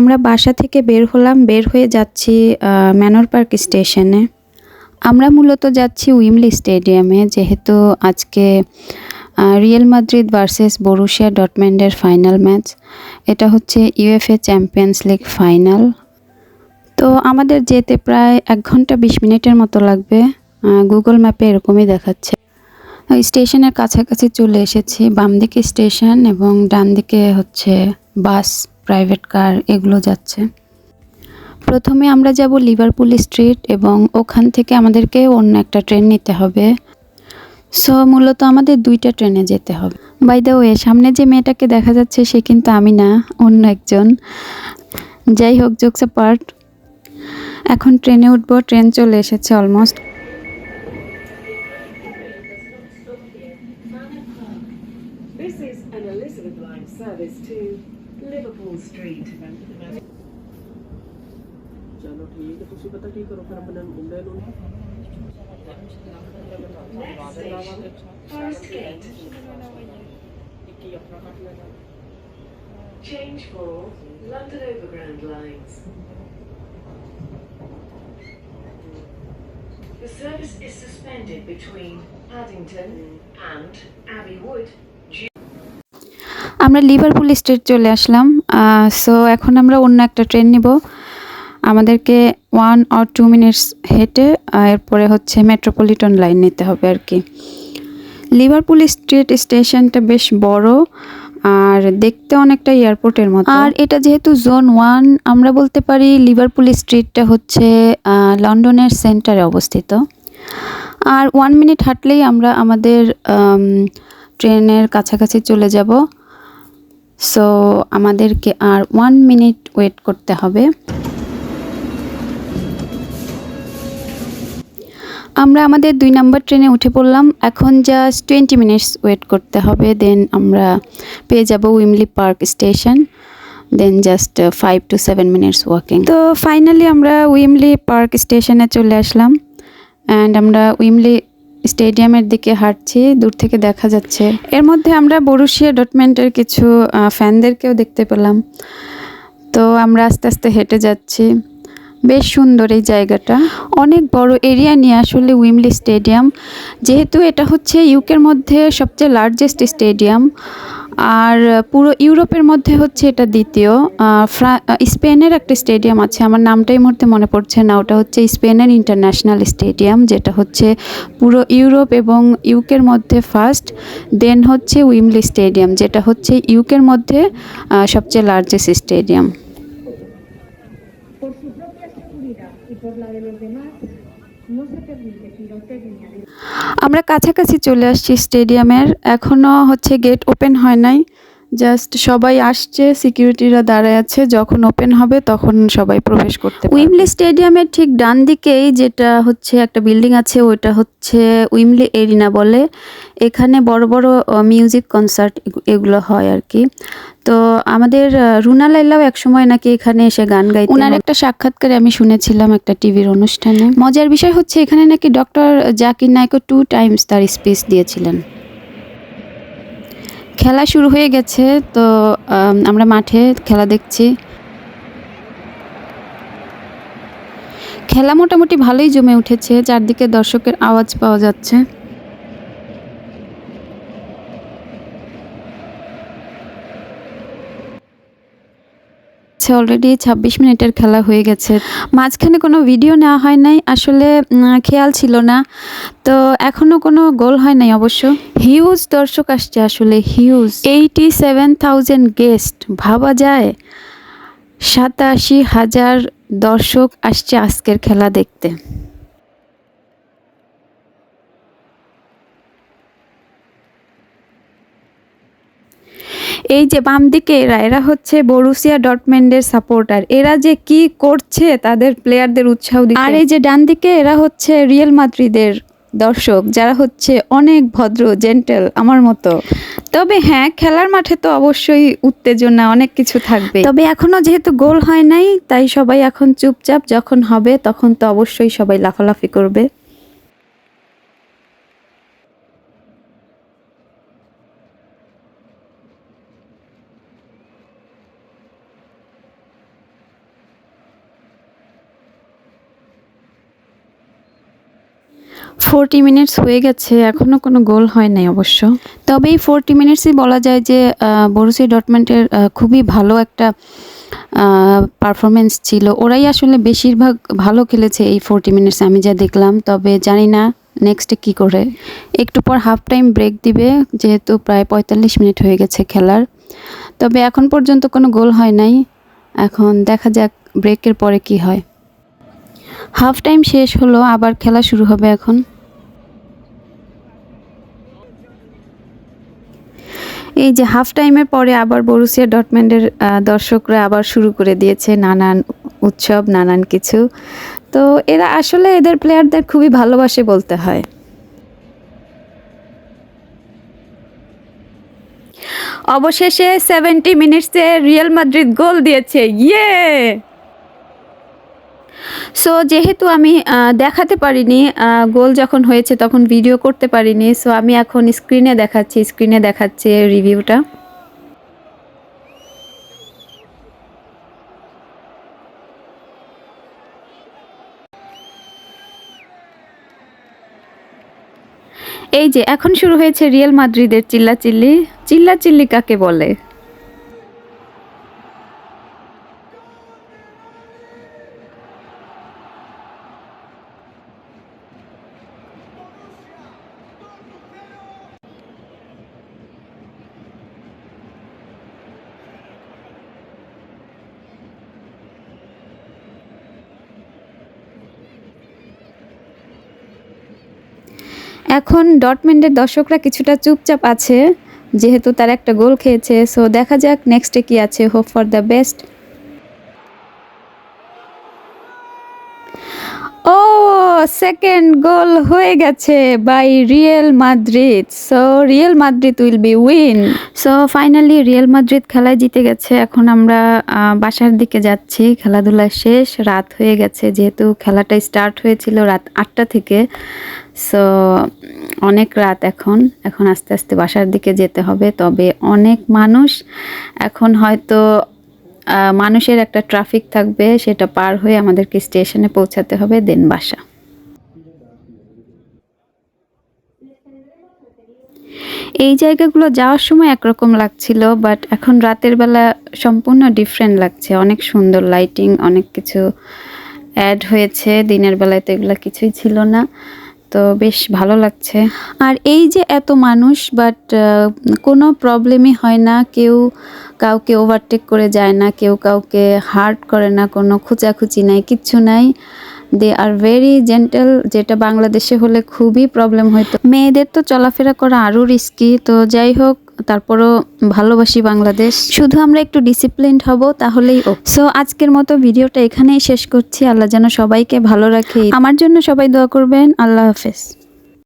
আমরা বাসা থেকে বের হলাম, বের হয়ে যাচ্ছি ম্যানর পার্ক স্টেশনে আমরা মূলত যাচ্ছি উইমলি স্টেডিয়ামে যেহেতু আজকে রিয়েল মাদ্রিদ ভার্সেস বরুশিয়া ডটম্যান্ডের ফাইনাল ম্যাচ এটা হচ্ছে ইউএফএ চ্যাম্পিয়ন্স লিগ ফাইনাল তো আমাদের যেতে প্রায় এক ঘণ্টা বিশ মিনিটের মতো লাগবে। গুগল ম্যাপে এরকমই দেখাচ্ছে। স্টেশনের কাছাকাছি চলে এসেছি বাম দিকে স্টেশন এবং ডান দিকে হচ্ছে বাস প্রাইভেট কার এগুলো যাচ্ছে। প্রথমে আমরা যাব লিভারপুল স্ট্রিট এবং ওখান থেকে আমাদেরকে অন্য একটা ট্রেন নিতে হবে। সো, মূলত আমাদের দুইটা ট্রেনে যেতে হবে। বাই দ্য ওয়ে সামনে যে মেয়েটাকে দেখা যাচ্ছে, সে কিন্তু আমি না, অন্য একজন। যাই হোক, জোকস পার্ট। এখন ট্রেনে উঠবো, ট্রেন চলে এসেছে অলমোস্ট। चलो ठीक है तुम पता की करो फिर अपने ले लो Change for London Overground lines. The service is suspended between Paddington and Abbey Wood আমরা লিভারপুল স্টেট চলে আসলাম সো এখন আমরা অন্য একটা ট্রেন নিব আমাদেরকে ওয়ান অর টু মিনিটস হেঁটে এরপরে হচ্ছে মেট্রোপলিটন লাইন নিতে হবে আর কি। লিভারপুল স্ট্রিট স্টেশনটা বেশ বড়, আর দেখতে অনেকটা এয়ারপোর্টের মতো। আর এটা যেহেতু জোন ওয়ান আমরা বলতে পারি লিভারপুল স্ট্রিটটা হচ্ছে লন্ডনের সেন্টারে অবস্থিত। আর ওয়ান মিনিট হাঁটলেই আমরা আমাদের ট্রেনের কাছাকাছি চলে যাব। সো আমাদেরকে আর ওয়ান মিনিট ওয়েট করতে হবে। আমরা আমাদের দুই নাম্বার ট্রেনে উঠে পড়লাম। এখন জাস্ট টোয়েন্টি মিনিটস ওয়েট করতে হবে দেন আমরা পেয়ে যাব Wembley Park station. Then just five to seven minutes walking তো ফাইনালি আমরা উইমলি পার্ক স্টেশনে চলে আসলাম। অ্যান্ড আমরা উইমলি স্টেডিয়ামের দিকে হাঁটছি, দূর থেকে দেখা যাচ্ছে। এর মধ্যে আমরা বরুশিয়া ডটমেন্টের কিছু ফ্যানদেরকেও দেখতে পেলাম। তো আমরা আস্তে আস্তে হেঁটে যাচ্ছি। বেশ সুন্দর এই জায়গাটা। অনেক বড় এরিয়া নিয়ে আসলে উইমলি স্টেডিয়াম। যেহেতু এটা হচ্ছে ইউকের মধ্যে সবচেয়ে লার্জেস্ট স্টেডিয়াম আর পুরো ইউরোপের মধ্যে হচ্ছে এটা দ্বিতীয়। ফ্রা- স্পেনের একটা স্টেডিয়াম আছে, আমার নামটাই এই মুহূর্তে মনে পড়ছে না, ওটা হচ্ছে স্পেনের ইন্টারন্যাশনাল স্টেডিয়াম যেটা হচ্ছে পুরো ইউরোপ এবং ইউকের মধ্যে ফার্স্ট দেন হচ্ছে উইমলি স্টেডিয়াম, যেটা হচ্ছে ইউকের মধ্যে সবচেয়ে লার্জেস্ট স্টেডিয়াম আমরা কাছাকাছি চলে আসছি স্টেডিয়ামের। এখনও হচ্ছে গেট ওপেন হয় নাই। জাস্ট সবাই আসছে সিকিউরিটিরা দাঁড়ায় আছে যখন ওপেন হবে তখন সবাই প্রবেশ করতে উইমলি স্টেডিয়ামের ঠিক ডান দিকেই যেটা হচ্ছে একটা বিল্ডিং আছে ওইটা হচ্ছে উইমলি এরিনা বলে। এখানে বড় বড় মিউজিক কনসার্ট এগুলো হয় আর কি তো আমাদের রুনা লাইলাও একসময় নাকি এখানে এসে গান গাইতেন। ওনার একটা সাক্ষাৎকারে আমি শুনেছিলাম একটা টিভির অনুষ্ঠানে। মজার বিষয় হচ্ছে এখানে নাকি ডক্টর জাকির নায়কও টু টাইমস তার স্পিচ দিয়েছিলেন। খেলা শুরু হয়ে গেছে, তো আমরা মাঠে খেলা দেখছি। খেলা মোটামুটি ভালোই জমে উঠেছে, চারদিকে দর্শকের আওয়াজ পাওয়া যাচ্ছে। অলরেডি ছাব্বিশ মিনিটের খেলা হয়ে গেছে। মাঝখানে কোনো ভিডিও নেওয়া হয় নাই আসলে খেয়াল ছিল না। তো এখনও কোনো গোল হয় নাই অবশ্য। হিউজ দর্শক আসছে আসলে huge eighty seven thousand guest ভাবা যায়। সাতাশি হাজার দর্শক আসছে আজকের খেলা দেখতে। এই যে বাম দিকে এরা এরা হচ্ছে বরুসিয়া ডটমেন্ডের সাপোর্টার এরা যে কি করছে তাদের প্লেয়ারদের উৎসাহ দিতে আর এই যে ডান দিকে এরা হচ্ছে রিয়েল মাদ্রিদের দর্শক, যারা হচ্ছে অনেক ভদ্র জেন্টেল আমার মতো। তবে হ্যাঁ খেলার মাঠে তো অবশ্যই উত্তেজনা, অনেক কিছু থাকবে তবে এখনও যেহেতু গোল হয় নাই, তাই সবাই এখন চুপচাপ, যখন হবে তখন তো অবশ্যই সবাই লাফালাফি করবে। ফোরটি মিনিটস হয়ে গেছে এখনও কোনো গোল হয় নাই অবশ্য। তবে এই ফোরটি মিনিটসই বলা যায় যে বরুসি ডটমেন্টের খুবই ভালো একটা পারফরমেন্স ছিল। ওরাই আসলে বেশিরভাগ ভালো খেলেছে এই ফোরটি মিনিটস, আমি যা দেখলাম। তবে জানি না নেক্সটে কি করে। একটু পর হাফ টাইম ব্রেক দিবে, যেহেতু প্রায় পঁয়তাল্লিশ মিনিট হয়ে গেছে খেলার। তবে এখন পর্যন্ত কোনো গোল হয় নাই। এখন দেখা যাক ব্রেকের পরে কি হয়। হাফ টাইম শেষ হলো, আবার খেলা শুরু হবে এখন। এই যে হাফ টাইমের পরে আবার বরুসিয়া ডটম্যান্ডের দর্শকরা আবার শুরু করে দিয়েছে নানান উৎসব, নানান কিছু। তো এরা আসলে এদের প্লেয়ারদের খুবই ভালোবাসে বলতে হয়। অবশেষে সেভেন্টি মিনিটসে রিয়াল মাদ্রিদ গোল দিয়েছে। ইয়ে সো যেহেতু আমি দেখাতে পারিনি গোল যখন হয়েছে তখন ভিডিও করতে পারিনি সো আমি এখন স্ক্রিনে দেখাচ্ছি স্ক্রিনে দেখাচ্ছে রিভিউটা এই যে, এখন শুরু হয়েছে রিয়াল মাদ্রিদের চিল্লাচিল্লি। চিল্লাচিল্লি কাকে বলে? এখন ডটমেন্ডের দর্শকরা কিছুটা চুপচাপ আছে, যেহেতু তার একটা গোল খেয়েছে। সো দেখা যাক নেক্সটে কি আছে। হোপ ফর দ্য বেস্ট ও সেকেন্ড গোল হয়ে গেছে by Real Madrid so Real Madrid will be win so finally Real Madrid খেলায় জিতে গেছে। এখন আমরা বাসার দিকে যাচ্ছি। খেলাধুলা শেষ, রাত হয়ে গেছে। যেহেতু খেলাটা স্টার্ট হয়েছিল রাত আটটা থেকে। সো অনেক রাত এখন এখন আস্তে আস্তে বাসার দিকে যেতে হবে, তবে অনেক মানুষ এখন হয়তো মানুষের একটা ট্রাফিক থাকবে, সেটা পার হয়ে আমাদেরকে স্টেশনে পৌঁছাতে হবে দেন বাসা। এই জায়গাগুলো যাওয়ার সময় একরকম লাগছিল বাট এখন রাতের বেলা সম্পূর্ণ ডিফারেন্ট লাগছে। অনেক সুন্দর লাইটিং অনেক কিছু অ্যাড হয়েছে, দিনের বেলায় তো এগুলো কিছুই ছিল না। তো বেশ ভালো লাগছে। আর এই যে এত মানুষ বাট কোনো প্রবলেমই হয় না। কেউ কাউকে ওভারটেক করে যায় না, কেউ কাউকে হার্ট করে না, কোনো খুচাখুচি নাই, কিচ্ছু নাই। দে আর ভেরি জেন্টেল যেটা বাংলাদেশে হলে খুবই প্রবলেম হতো মেয়েদের তো চলাফেরা করা আরও রিস্কি তো যাই হোক তারপরও ভালোবাসি বাংলাদেশ। শুধু আমরা একটু ডিসিপ্লিন হব তাহলেই ও। সো আজকের মতো ভিডিওটা এখানেই শেষ করছি। আল্লাহ যেন সবাইকে ভালো রাখে। আমার জন্য সবাই দোয়া করবেন। আল্লাহ হাফেজ।